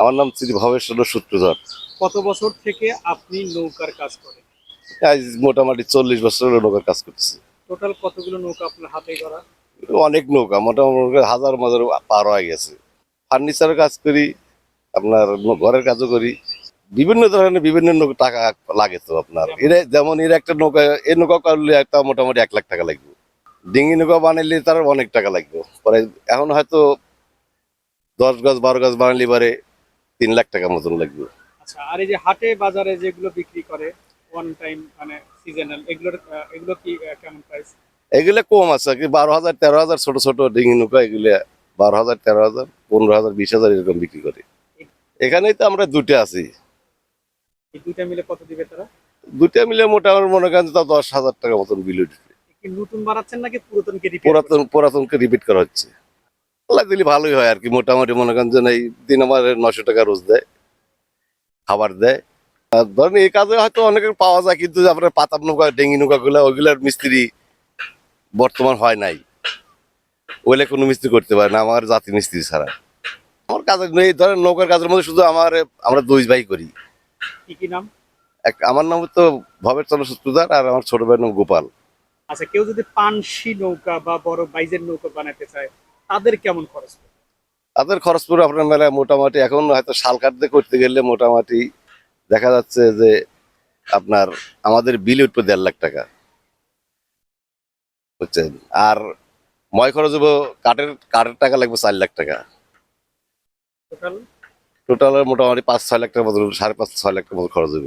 আমার নাম শ্রী ভবেশ্বর সূত্রধর। কত বছর থেকে আপনি নৌকার কাজ করেন? আজ মোটামুটি চল্লিশ বছর নৌকার কাজ করতেছি। টোটাল কতগুলো নৌকা আপনার হাতে করা অনেক নৌকা মোটামুটি হাজার মাজার পার হয়ে গেছে। ফার্নিচারের কাজ করি আপনার ঘরের কাজও করি। বিভিন্ন ধরনের বিভিন্ন নৌকা টাকা লাগে তো আপনার। এরা যেমন এর একটা নৌকা এই নৌকা করলে একটা মোটামুটি এক লাখ টাকা লাগবে। ডিঙ্গি নৌকা বানাইলে তার অনেক টাকা লাগবে। পরে এখন হয়তো দশ গাছ বারো গাছ বানাইলে পারে। তিন লাখ টাকা মতন লাগবে। আচ্ছা আর এই যে হাটে বাজারে যেগুলো বিক্রি করে ওয়ান টাইম মানে সিজনাল এগুলোর এগুলো কি কেমন প্রাইস এগুলো কম আছে কি বারো হাজার তেরো হাজার ছোট ছোট ডিঙি নৌকা এগুলো বারো হাজার তেরো হাজার পনেরো হাজার বিশ হাজার এরকম বিক্রি করে। এখানেই তো আমরা দুটো আছি। দুইটা মিলে কত দিবে তারা? দুটো মিলে মোটামুটি মনে করেন তাও দশ হাজার টাকা মতন বিল উঠবে। নতুন বাড়াচ্ছেন নাকি পুরাতনকে পুরাতন পুরাতনকে রিপিট করা হচ্ছে। আল্লাহ দিলে ভালোই হয় আর কি মোটামুটি মনে করেন যে এই দিন আমার নশো টাকা রোজ দেয় খাবার দেয়। আর ধরেন এই কাজে হয়তো অনেকের পাওয়া যায় কিন্তু আপনার পাতাপ নৌকা ডেঙ্গি নৌকা গুলা ওইগুলার মিস্ত্রি বর্তমান হয় নাই। ওইলে কোনো মিস্ত্রি করতে পারে না আমার জাতি মিস্ত্রি ছাড়া। আমার কাজের এই ধরেন নৌকার কাজের মধ্যে শুধু আমার আমরা দুই ভাই করি। কি কি নাম? এক আমার নাম তো ভবের চন্দ্র আর আমার ছোট ভাইয়ের নাম গোপাল। আচ্ছা কেউ যদি পানসি নৌকা বা বড় বাইজের নৌকা বানাতে চায় তাদের কেমন খরচ? তাদের খরচ পড়ে আপনার মেলায় মোটামুটি এখন হয়তো শাল কাটতে করতে গেলে মোটামুটি দেখা যাচ্ছে যে আপনার আমাদের বিল উঠবে দেড় লাখ টাকা। বুঝছেন? আর ময় খরচ হব কাঠের কাঠের টাকা লাগবে চার লাখ টাকা। টোটাল টোটাল মোটামুটি পাঁচ ছয় লাখ টাকার মতো সাড়ে পাঁচ ছয় লাখ টাকার মতো খরচ হব